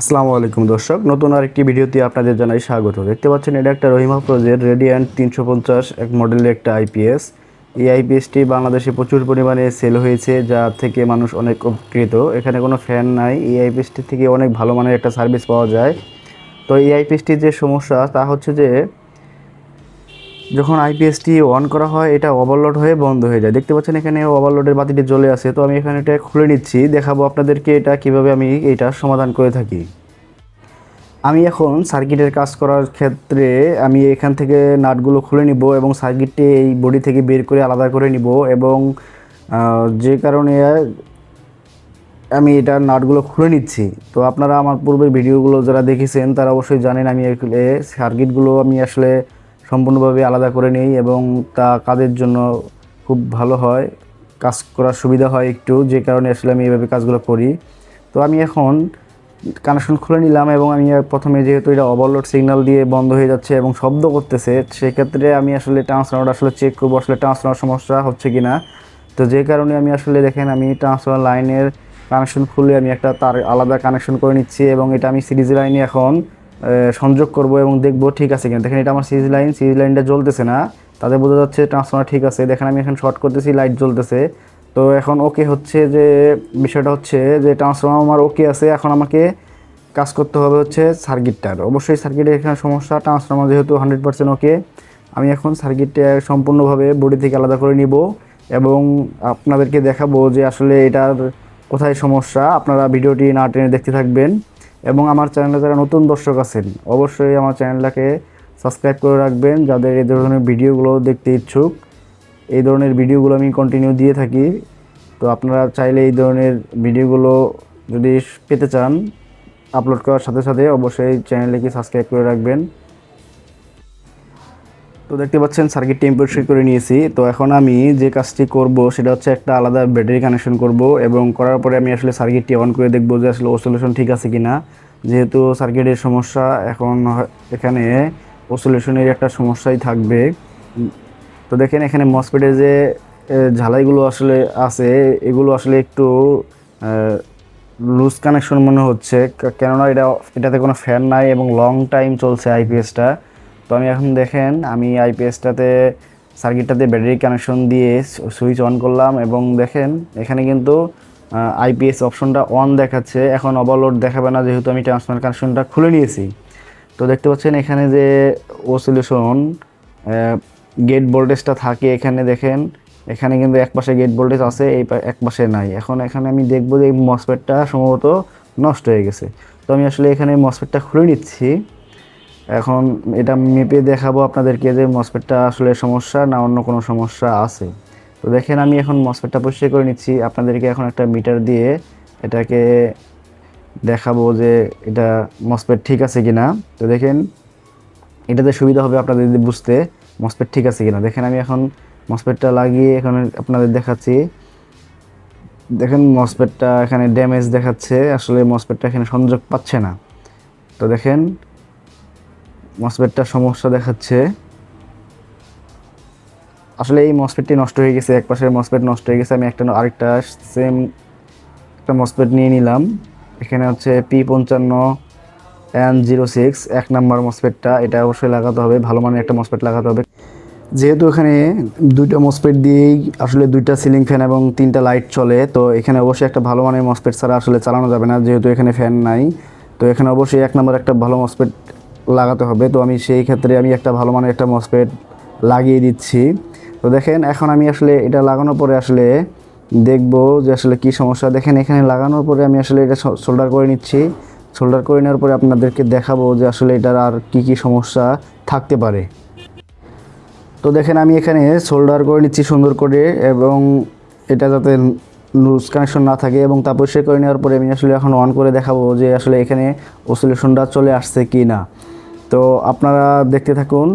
আসসালামু আলাইকুম দর্শক, নতুন আরেকটি ভিডিওতে আপনাদের জানাই স্বাগত। দেখতে পাচ্ছেন, এটা একটা রহিমা প্রজের রেডিয়ান্ট তিনশো পঞ্চাশ, এক মডেলের একটা আইপিএস এই আইপিএসটি বাংলাদেশে প্রচুর পরিমাণে সেল হয়েছে, যা থেকে মানুষ অনেক উপকৃত। এখানে কোনো ফ্যান নাই। এই আইপিএসটি থেকে অনেক ভালো মানের একটা সার্ভিস পাওয়া যায়। তো এই আইপিএসটির যে সমস্যা, তা হচ্ছে যে যখন আইপিএসটি অন করা হয়, এটা ওভারলোড হয়ে বন্ধ হয়ে যায়। দেখতে পাচ্ছেন এখানে ওভারলোডের বাতিটি জ্বলে আছে, তো আমি এখানে এটা খুলে নিচ্ছি, দেখাবো আপনাদেরকে এটা কীভাবে আমি এটা সমাধান করে থাকি। আমি এখন সার্কিটের কাজ করার ক্ষেত্রে আমি এখান থেকে নাটগুলো খুলে নিব এবং সার্কিটটি এই বডি থেকে বের করে আলাদা করে নিব এবং যে কারণে আমি এটা নাটগুলো খুলে নিচ্ছি। তো আপনারা আমার পূর্বের ভিডিওগুলো যারা দেখেছেন, তারা অবশ্যই জানেন আমি সার্কিটগুলো আমি আসলে সম্পূর্ণভাবে আলাদা করে নিই এবং তা কাজের জন্য খুব ভালো হয়, কাজ করার সুবিধা হয় একটু, যে কারণে আসলে আমি এভাবে কাজগুলো করি। তো আমি এখন কানেকশন খুলে নিলাম এবং আমি প্রথমে যেহেতু এটা ওভারলোড সিগন্যাল দিয়ে বন্ধ হয়ে যাচ্ছে এবং শব্দ করতেছে, সেক্ষেত্রে আমি আসলে ট্রান্সফর্মার আসলে চেক করব আসলে ট্রান্সফর্মার সমস্যা হচ্ছে কি না তো যে কারণে আমি আসলে দেখেন আমি ট্রান্সফর্মার লাইনের কানেকশন খুলে আমি একটা তার আলাদা কানেকশন করে নিচ্ছি এবং এটা আমি সিরিজ লাইনে এখন সংযোগ করব এবং দেখব ঠিক আছে কিনা। দেখেন এটা আমার সিরিজ লাইন, সিরিজ লাইনটা জ্বলতেছে না। তাতে বোঝা যাচ্ছে ট্রান্সফর্মার ঠিক আছে। দেখেন আমি এখন শর্ট করতেছি লাইট জ্বলতেছে। তো এখন ওকে হচ্ছে যে, বিষয়টা হচ্ছে যে ট্রান্সফর্মার আমার ওকে আছে। এখন আমাকে কাজ করতে হবে হচ্ছে সার্কিটটার অবশ্যই সার্কিটের এখানে সমস্যা। ট্রান্সফর্মার যেহেতু হান্ড্রেড পার্সেন্ট ওকে আমি এখন সার্কিটটা সম্পূর্ণভাবে বডি থেকে আলাদা করে নিব এবং আপনাদেরকে দেখাবো যে আসলে এটার কোথায় সমস্যা। আপনারা ভিডিওটি না টেনে দেখতে থাকবেন। এবং আমার চ্যানেলে যারা নতুন দর্শক আছেন, অবশ্যই আমার চ্যানেলটাকে সাবস্ক্রাইব করে রাখবেন যাদের এই ধরনের ভিডিওগুলো দেখতে ইচ্ছুক। এই ধরনের ভিডিওগুলো আমি কন্টিনিউ দিয়ে থাকি। তো আপনারা চাইলে এই ধরনের ভিডিওগুলো যদি পেতে চান আপলোড করার সাথে সাথে অবশ্যই চ্যানেলটিকে সাবস্ক্রাইব করে রাখবেন। তো দেখতে পাচ্ছেন সার্কিট টেম্পারেচার করে নিয়েছি। তো এখন আমি যে কাজটি করব, সেটা হচ্ছে একটা আলাদা ব্যাটারি কানেকশন করব এবং করার পরে আমি আসলে সার্কিটটি অন করে দেখব যে আসলে ওসোলেশন ঠিক আছে কি না যেহেতু সার্কিটের সমস্যা, এখন এখানে ওসোলেশনের একটা সমস্যাই থাকবে। তো দেখেন এখানে মসপেটের যে ঝালাইগুলো আসলে আছে, এগুলো আসলে একটু লুজ কানেকশন মনে হচ্ছে। কেননা এটা, এটাতে কোনো ফ্যান নাই এবং লং টাইম চলছে আইপিএসটা তো আমি এখন দেখেন, আমি আইপিএসটাতে সার্কিটটাতে ব্যাটারি কানেকশন দিয়ে সুইচ অন করলাম এবং দেখেন, এখানে কিন্তু আইপিএস অপশনটা অন দেখাচ্ছে। এখন ওভারলোড দেখাবে না, যেহেতু আমি ট্রান্সফার কানেকশনটা খুলে নিয়েছি। তো দেখতে পাচ্ছেন এখানে যে ওসিলেশন গেট ভোল্টেজটা থাকে এখানে দেখেন। এখানে কিন্তু এক পাশে গেট ভোল্টেজ আছে, এই এক পাশে নাই। এখন এখানে আমি দেখব যে এই মসপেটটা সম্ভবত নষ্ট হয়ে গেছে। তো আমি আসলে এখানে মসপেটটা খুলে নিচ্ছি। এখন এটা মেপে দেখাবো আপনাদেরকে যে মসপেটটা আসলে সমস্যা না অন্য কোনো সমস্যা আছে। তো দেখেন আমি এখন মসপেটটা পরিষ্কার করে নিচ্ছি। আপনাদেরকে এখন একটা মিটার দিয়ে এটাকে দেখাবো যে এটা মসপেট ঠিক আছে কিনা। তো দেখেন, এটাতে সুবিধা হবে আপনাদের বুঝতে মসপেট ঠিক আছে কিনা। দেখেন আমি এখন মসপেটটা লাগিয়ে এখন আপনাদের দেখাচ্ছি। দেখেন মসপেটটা এখানে ড্যামেজ দেখাচ্ছে। আসলে মসপেটটা এখানে সংযোগ পাচ্ছে না। তো দেখেন মসপেটটা সমস্যা দেখাচ্ছে। আসলে এই মসপেটটি নষ্ট হয়ে গেছে, এক পাশের মসপেট নষ্ট হয়ে গেছে, আমি একটা আরেকটা সেম একটা মসপেট নিয়ে নিলাম। এখানে হচ্ছে পি পঞ্চান্ন এন জিরো সিক্স এক নাম্বার মসপেটটা এটা অবশ্যই লাগাতে হবে, ভালো মানের একটা মসপেট লাগাতে হবে। যেহেতু এখানে দুইটা মসপেট দিয়েই আসলে দুইটা সিলিং ফ্যান এবং তিনটা লাইট চলে, তো এখানে অবশ্যই একটা ভালো মানের মসপেট ছাড়া আসলে চালানো যাবে না, যেহেতু এখানে ফ্যান নাই। তো এখানে অবশ্যই এক নাম্বার একটা ভালো মসপেট লাগাতে হবে। তো আমি সেই ক্ষেত্রে আমি একটা ভালো মানের একটা মসপেট লাগিয়ে দিচ্ছি। তো দেখেন, এখন আমি আসলে এটা লাগানোর পরে আসলে দেখব যে আসলে কি সমস্যা। দেখেন, এখানে লাগানোর পরে আমি আসলে এটা সোল্ডার করে নিচ্ছি। সোল্ডার করে নেওয়ার পরে আপনাদেরকে দেখাবো যে আসলে এটার আর কি কি সমস্যা থাকতে পারে। তো দেখেন, আমি এখানে সোল্ডার করে নিচ্ছি সুন্দর করে এবং এটা যাতে লুজ কানেকশন না থাকে এবং তা পরিষ্কার করে নেওয়ার পরে আমি আসলে এখন অন করে দেখাবো যে আসলে এখানে অসিলেশনটা চলে আসছে কি না তো আপনারা দেখতে থাকুন।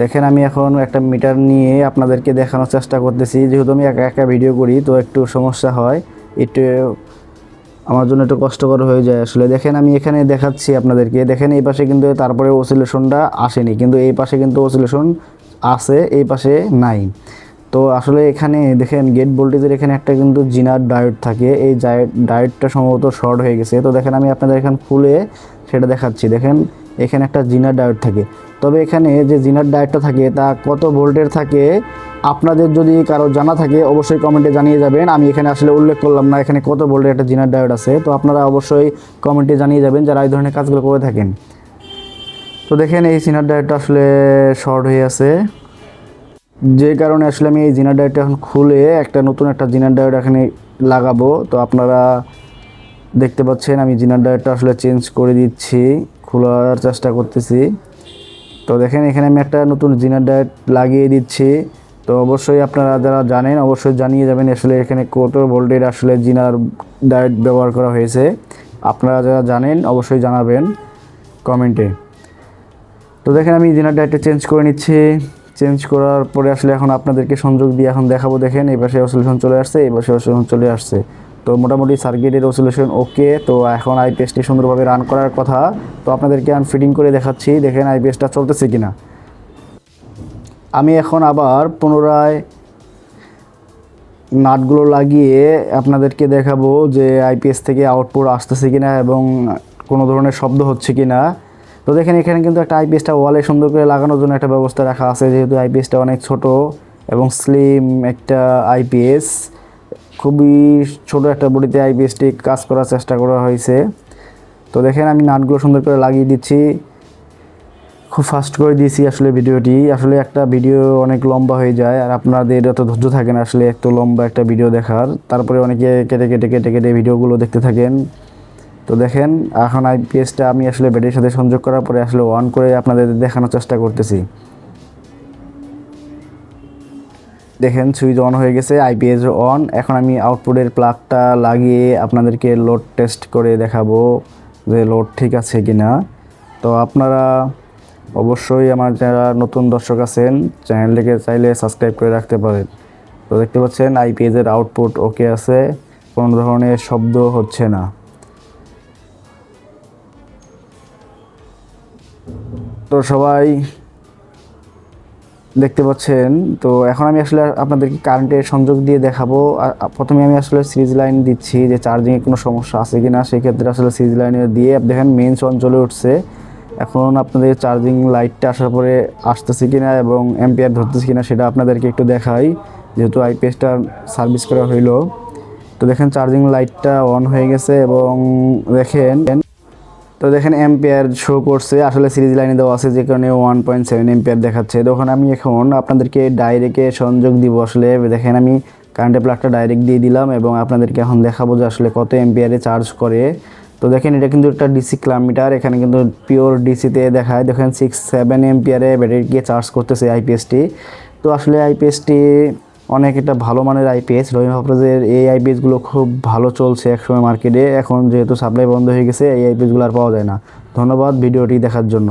দেখেন আমি এখন একটা মিটার নিয়ে আপনাদেরকে দেখানোর চেষ্টা করতেছি। যেহেতু আমি একা একা ভিডিও করি, তো একটু সমস্যা হয়। একটু আমার জন্য একটু কষ্টকর হয়ে যায় আসলে। দেখেন আমি এখানে দেখাচ্ছি আপনাদেরকে। দেখেন এই পাশে কিন্তু তারপরে ওসিলেশনটা আসেনি। কিন্তু এই পাশে কিন্তু ওসিলেশন আছে, এই পাশে নাই। তো আসলে এখানে দেখেন গেট ভোল্টেজের এখানে একটা কিন্তু জিনার ডায়োড থাকে। এই ডায়োডটা সম্ভবত শর্ট হয়ে গেছে। তো দেখেন আমি আপনাদের এখানে খুলে সেটা দেখাচ্ছি। দেখেন এখানে একটা জিনার ডায়োড থাকে। তবে এখানে যে জিনার ডায়োডটা থাকে, তা কত ভোল্টের থাকে, আপনাদের যদি কারও জানা থাকে, অবশ্যই কমেন্টে জানিয়ে যাবেন। আমি এখানে আসলে উল্লেখ করলাম না এখানে কত ভোল্টের একটা জিনার ডায়োড আছে। তো আপনারা অবশ্যই কমেন্টে জানিয়ে যাবেন যারা এই ধরনের কাজগুলো করে থাকেন। তো দেখেন, এই সিনার ডায়োডটা আসলে শর্ট হয়ে আছে। যে কারণে আসলে আমি এই জিনার ডায়োডটা এখন খুলে একটা নতুন একটা জিনার ডায়োড এখানে লাগাবো। তো আপনারা দেখতে পাচ্ছেন, আমি জিনার ডায়োডটা আসলে চেঞ্জ করে দিচ্ছি। খোলার চেষ্টা করতেছি। তো দেখেন, এখানে আমি একটা নতুন জিনার ডায়েট লাগিয়ে দিচ্ছি। তো অবশ্যই আপনারা যারা জানেন, অবশ্যই জানিয়ে যাবেন আসলে এখানে কত ভোল্টের আসলে জিনার ডায়েট ব্যবহার করা হয়েছে। আপনারা যারা জানেন, অবশ্যই জানাবেন কমেন্টে। তো দেখেন, আমি জিনার ডায়েটটা চেঞ্জ করে নিচ্ছি। চেঞ্জ করার পরে আসলে এখন আপনাদেরকে সংযোগ দিয়ে এখন দেখাবো। দেখেন, এই পাশে অসলিউশন চলে আসছে, এই পাশে অসলিউশন চলে আসছে। তো মোটামুটি সার্কিটের অসলিউশন ওকে তো এখন আইপিএসটি সুন্দরভাবে রান করার কথা। তো আপনাদেরকে আমি ফিটিং করে দেখাচ্ছি, দেখেন আইপিএসটা চলতেছে কিনা। আমি এখন আবার পুনরায় নাটগুলো লাগিয়ে আপনাদেরকে দেখাবো যে আইপিএস থেকে আউটপুট আসতেছে কিনা এবং কোনো ধরনের শব্দ হচ্ছে কিনা। তো দেখেন এখানে কিন্তু একটা আইপিএসটা ওয়ালে সুন্দর করে লাগানোর জন্য একটা ব্যবস্থা রাখা আছে, যেহেতু আইপিএসটা অনেক ছোট এবং স্লিম একটা আইপিএস খুবই ছোট একটা বডিতে আইপিএসটি কাজ করার চেষ্টা করা হয়েছে। তো দেখেন আমি নাটগুলো সুন্দর করে লাগিয়ে দিচ্ছি। খুব ফাস্ট করে দিয়েছি আসলে ভিডিওটি। আসলে একটা ভিডিও অনেক লম্বা হয়ে যায় আর আপনাদের এত ধৈর্য থাকে না আসলে এত লম্বা একটা ভিডিও দেখার। তারপরে অনেকে কেটে কেটে কেটে কেটে ভিডিওগুলো দেখতে থাকেন। তো দেখেন, এখন আইপিএসটা আমি আসলে ব্যাটারির সাথে সংযোগ করার পরে আসলে অন করে আপনাদের দেখানোর চেষ্টা করতেছি। দেখেন, সুইচ অন হয়ে গেছে আইপিএস অন এখন আমি আউটপুটের প্লাগটা লাগিয়ে আপনাদেরকে লোড টেস্ট করে দেখাবো যে লোড ঠিক আছে কি না তো আপনারা অবশ্যই আমার যারা নতুন দর্শক আছেন, চ্যানেলটিকে চাইলে সাবস্ক্রাইব করে রাখতে পারেন। তো দেখতে পাচ্ছেন আইপিএসের আউটপুট ওকে আছে, কোনো ধরনের শব্দ হচ্ছে না। তো সবাই দেখতে পাচ্ছেন। তো এখন আমি আসলে আপনাদেরকে কারেন্টের সংযোগ দিয়ে দেখাবো। প্রথমে আমি আসলে সিরিজ লাইন দিচ্ছি যে চার্জিংয়ে কোনো সমস্যা আছে কি না সেক্ষেত্রে আসলে সিরিজ লাইনে দিয়ে দেখেন মেইন অন চলে উঠছে। এখন আপনাদের চার্জিং লাইটটা আসার পরে আসতেছে কি না এবং এম্পিয়ার ধরতেছে কি না সেটা আপনাদেরকে একটু দেখাই। যেহেতু আইপিএসটা সার্ভিস করা হইল। তো দেখেন চার্জিং লাইটটা অন হয়ে গেছে এবং দেখেন তো দেখেন এম্পিয়ার শো করছে, আসলে সিরিজ লাইনে দেওয়া আছে যে কারণে ওয়ান পয়েন্ট সেভেন এম্পিয়ার দেখাচ্ছে। তখন আমি এখন আপনাদেরকে ডাইরেক্টে সংযোগ দিব আসলে। দেখেন আমি কারেন্টের প্লাগটা ডাইরেক্ট দিয়ে দিলাম এবং আপনাদেরকে এখন দেখাবো যে আসলে কত এম্পিয়ারে চার্জ করে। তো দেখেন এটা কিন্তু একটা ডিসি কিলোমিটার এখানে কিন্তু পিওর ডিসিতে দেখায়। দেখেন সিক্স সেভেন এম্পিয়ারে ব্যাটারিকে চার্জ করতেছে আইপিএসটি তো আসলে আইপিএসটি অনেক একটা ভালো মানের আইপিএস রহিম হাফরাজের এই আইপিএসগুলো খুব ভালো চলছে একসময় মার্কেটে। এখন যেহেতু সাপ্লাই বন্ধ হয়ে গেছে, এই আইপিএসগুলো আর পাওয়া যায় না। ধন্যবাদ ভিডিওটি দেখার জন্য।